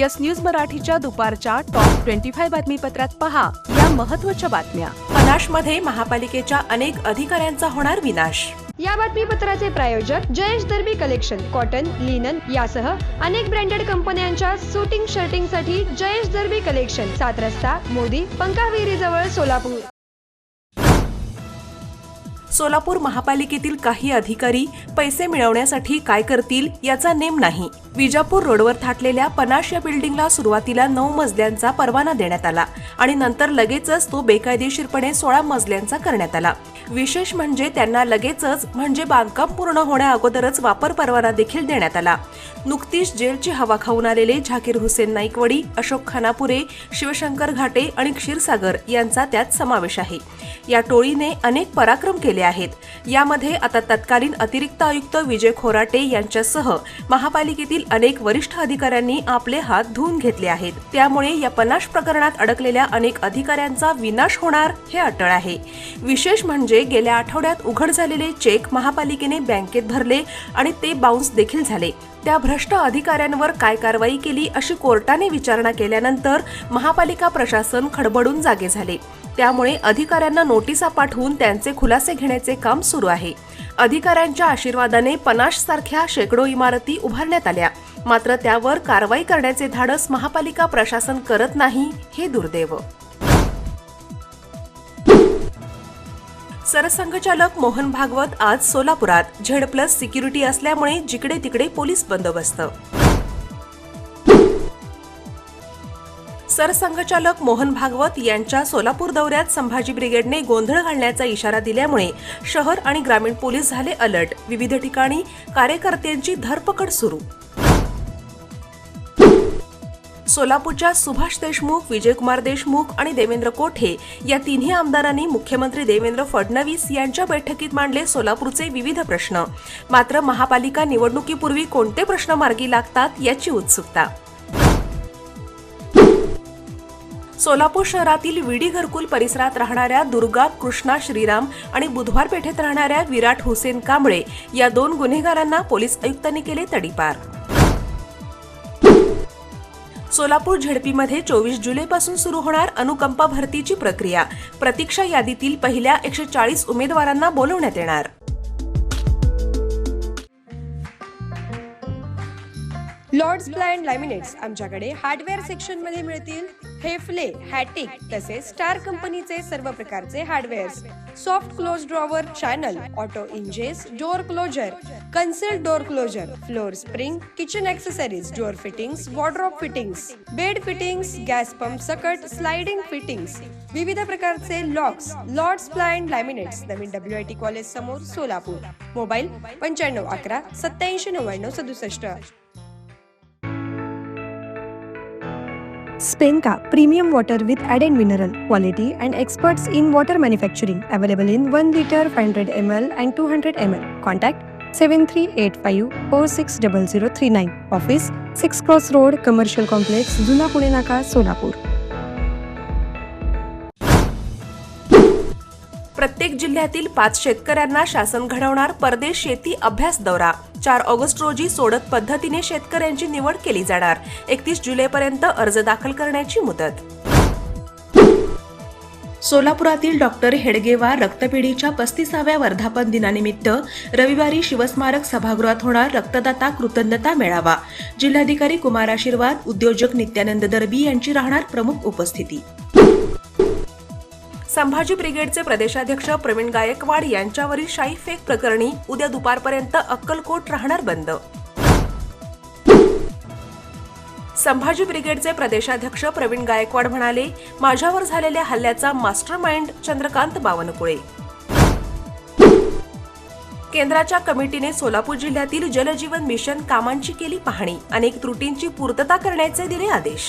Yes news मराठीच्या दुपारच्या top twenty बातमीपत्रात पहा या महत्वाच्या बातम्या मध्ये महापालिकेच्या अनेक अधिकाऱ्यांचा होणार विनाश या बातमीपत्राचे प्रायोजक Jayesh Darbi collection cotton linen यासह अनेक ब्रँडेड कंपन्यांच्या शूटिंग शर्टिंगसाठी जयेश दर्बी कलेक्शन सात रस्ता मोदी जवळ सोलापूर सोलापूर महापालिकेतील काही अधिकारी पैसे मिळवण्यासाठी काय करतील याचा नेम नाही विजापूर रोडवर थाटलेल्या पनाश या बिल्डिंगला सुरुवातीला नऊ मजल्यांचा परवाना देण्यात आला आणि नंतर लगेचच तो बेकायदेशीरपणे सोळा मजल्यांचा करण्यात आला विशेष म्हणजे त्यांना लगेचच म्हणजे बांधकाम पूर्ण होण्या अगोदरच वापर परवाना देखील देण्यात आला नुकतीच जेलची हवा खाऊन आलेले झाकीर हुसेन नाईकवडी अशोक खानापुरे शिवशंकर घाटे आणि क्षीरसागर यांचा त्यात समावेश आहे या टोळीने अनेक पराक्रम केले आहेत यामध्ये आता तत्कालीन अतिरिक्त आयुक्त विजय खोराटे यांच्यासह महापालिकेतील अनेक वरिष्ठ अधिकाऱ्यांनी आपले हात धुवून घेतले आहेत त्यामुळे या पनाश प्रकरणात अडकलेल्या अनेक अधिकाऱ्यांचा विनाश होणार हे अटळ आहे विशेष म्हणजे गेल्या आठवड्यात उघड झालेले चेक महापालिकेने बँकेत भरले आणि ते बाउन्स देखील झाले त्या भ्रष्ट अधिकाऱ्यांवर काय कारवाई केली अशी कोर्टाने विचारणा केल्यानंतर महापालिका प्रशासन खडबडून जागे झाले त्यामुळे अधिकाऱ्यांना नोटिसा पाठवून त्यांचे खुलासे घेण्याचे काम सुरू आहे अधिकाऱ्यांच्या आशीर्वादाने सारख्या शेकडो इमारती उभारण्यात आल्या मात्र त्यावर कारवाई करण्याचे धाडस महापालिका प्रशासन करत नाही हे दुर्दैव सरसंघचालक मोहन भागवत आज सोलापुरात झेड प्लस सिक्युरिटी असल्यामुळे जिकडे तिकडे पोलीस बंदोबस्त सरसंघचालक मोहन भागवत यांच्या सोलापूर दौऱ्यात संभाजी ब्रिगेडने गोंधळ घालण्याचा इशारा दिल्यामुळे शहर आणि ग्रामीण पोलीस झाले अलर्ट विविध ठिकाणी कार्यकर्त्यांची धरपकड सुरू सोलापूरच्या सुभाष देशमुख विजयकुमार देशमुख आणि देवेंद्र कोठे या तिन्ही आमदारांनी मुख्यमंत्री देवेंद्र फडणवीस यांच्या बैठकीत मांडले सोलापूरचे विविध प्रश्न मात्र महापालिका निवडणुकीपूर्वी कोणते प्रश्न मार्गी लागतात याची उत्सुकता सोलापूर शहरातील विडी घरकुल परिसरात राहणाऱ्या दुर्गा कृष्णा श्रीराम आणि बुधवार पेठेत राहणाऱ्या विराट हुसेन कांबळे या दोन गुन्हेगारांना पोलीस आयुक्तांनी केले तडीपार सोलापूर झडपीमध्ये चोवीस पासून सुरू होणार अनुकंपा भरतीची प्रक्रिया प्रतीक्षा यादीतील पहिल्या एकशे चाळीस उमेदवारांना बोलवण्यात येणार लॉर्ड्स ब्लाइंड लॅमिनेट्स आमच्याकडे हार्डवेअर मध्ये मिळतील हेफले हॅटिक तसेच स्टार कंपनीचे सर्व प्रकारचे hardwares soft close drawer channel auto hinges door closer conceal door closer floor spring kitchen accessories door fittings wardrobe fittings bed fittings gas pump सकट sliding fittings विविध प्रकारचे लॉक्स लॉर्ड्स प्लायंड लॅमिनेट्स नवीन W I T college समोर Solapur mobile पंच्याण्णव अकरा सत्याऐंशी नव्याण्णव सदुसष्ट Spain ka premium water with added mineral, quality and experts in water manufacturing, available in 1 liter 500 ml and 200 ml. Contact 7385460039. Office 6 Cross Road Commercial Complex, Juna Pune Naka, Solapur. प्रत्येक जिल्ह्यातील पाच शेतकऱ्यांना शासन घडवणार परदेश शेती अभ्यास दौरा चार ऑगस्ट रोजी सोडत पद्धतीने शेतकऱ्यांची निवड केली जाणार एकतीस जुलैपर्यंत अर्ज दाखल करण्याची मुदत सोलापुरातील डॉक्टर हेडगेवार रक्तपेढीच्या पस्तीसाव्या वर्धापन दिनानिमित्त रविवारी शिवस्मारक सभागृहात होणार रक्तदाता कृतज्ञता मेळावा जिल्हाधिकारी कुमार आशीर्वाद उद्योजक नित्यानंद दरबी यांची राहणार प्रमुख उपस्थिती संभाजी ब्रिगेडचे प्रदेशाध्यक्ष प्रवीण गायकवाड यांच्यावरील शाई फेक प्रकरणी उद्या दुपारपर्यंत अक्कलकोट राहणार बंद संभाजी ब्रिगेडचे प्रदेशाध्यक्ष प्रवीण गायकवाड म्हणाले माझ्यावर झालेल्या हल्ल्याचा मास्टर माइंड चंद्रकांत बावनकुळे केंद्राच्या कमिटीने सोलापूर जिल्ह्यातील जलजीवन मिशन कामांची केली पाहणी अनेक त्रुटींची पूर्तता करण्याचे दिले आदेश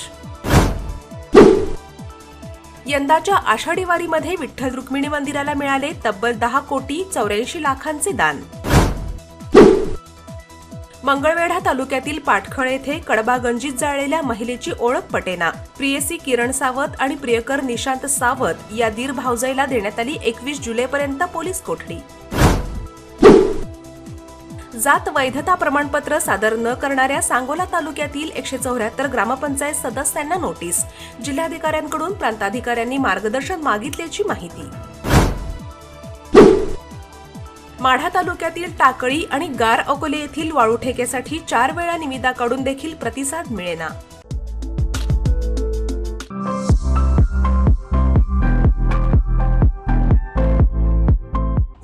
यंदाच्या आषाढी वारीमध्ये विठ्ठल रुक्मिणी मंदिराला मिळाले तब्बल दहा कोटी चौऱ्याऐंशी लाखांचे दान मंगळवेढा तालुक्यातील पाटखळ येथे कडबागंजीत जाळलेल्या महिलेची ओळख पटेना प्रियसी किरण सावत आणि प्रियकर निशांत सावत या दीर भावजईला देण्यात आली एकवीस जुलैपर्यंत पोलीस कोठडी जात वैधता प्रमाणपत्र सादर न करणाऱ्या सांगोला तालुक्यातील एकशे चौऱ्याहत्तर ग्रामपंचायत सदस्यांना नोटीस जिल्हाधिकाऱ्यांकडून प्रांताधिकाऱ्यांनी मार्गदर्शन मागितल्याची माहिती माढा तालुक्यातील टाकळी आणि गार अकोले येथील वाळू ठेकेसाठी चार वेळा निविदा काढून देखील प्रतिसाद मिळेना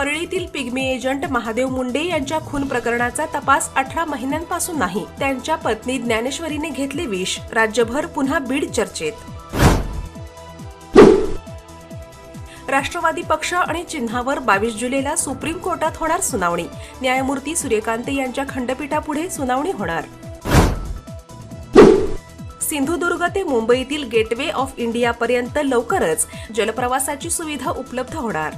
परळीतील पिग्मी एजंट महादेव मुंडे यांच्या खून प्रकरणाचा तपास अठरा महिन्यांपासून नाही त्यांच्या पत्नी ज्ञानेश्वरीने घेतले विष राज्यभर पुन्हा बीड चर्चेत राष्ट्रवादी पक्ष आणि चिन्हावर बावीस जुलैला सुप्रीम कोर्टात होणार सुनावणी न्यायमूर्ती सूर्यकांत यांच्या खंडपीठापुढे सुनावणी होणार सिंधुदुर्ग ते मुंबईतील गेटवे ऑफ इंडियापर्यंत लवकरच जलप्रवासाची सुविधा उपलब्ध होणार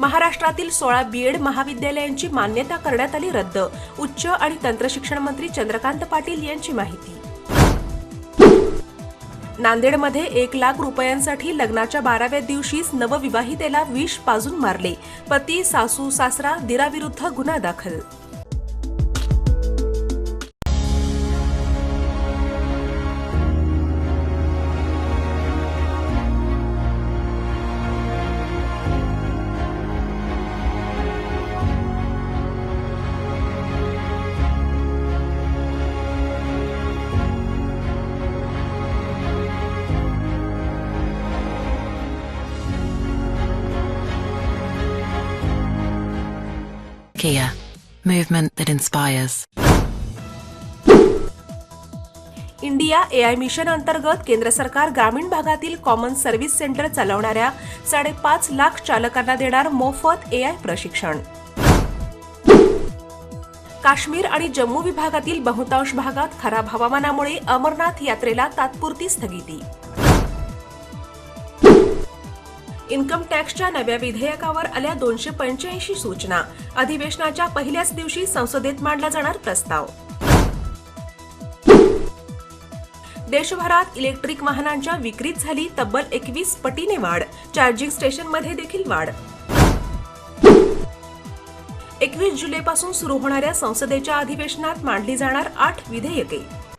महाराष्ट्रातील सोळा बीएड महाविद्यालयांची मान्यता करण्यात आली रद्द उच्च आणि तंत्रशिक्षण मंत्री चंद्रकांत पाटील यांची माहिती नांदेडमध्ये एक लाख रुपयांसाठी लग्नाच्या बाराव्या दिवशीच नवविवाहितेला विष पाजून मारले पती सासू सासरा दिराविरुद्ध गुन्हा दाखल Kia, movement that inspires. India AI mission अंतर्गत केंद्र सरकार ग्रामीण भागातील कॉमन सर्व्हिस सेंटर चालवणाऱ्या साडेपाच लाख चालकांना देणार मोफत एआय प्रशिक्षण काश्मीर आणि जम्मू विभागातील बहुतांश भागात खराब हवामानामुळे अमरनाथ यात्रेला तात्पुरती स्थगिती इन्कम टॅक्सच्या नव्या विधेयकावर आल्या दोनशे पंच्याऐंशी सूचना अधिवेशनाच्या पहिल्याच दिवशी संसदेत मांडला जाणार प्रस्ताव देशभरात इलेक्ट्रिक वाहनांच्या विक्रीत झाली तब्बल एकवीस पटीने वाढ चार्जिंग स्टेशनमध्ये देखील वाढ एकवीस जुलैपासून सुरू होणाऱ्या संसदेच्या अधिवेशनात मांडली जाणार आठ विधेयके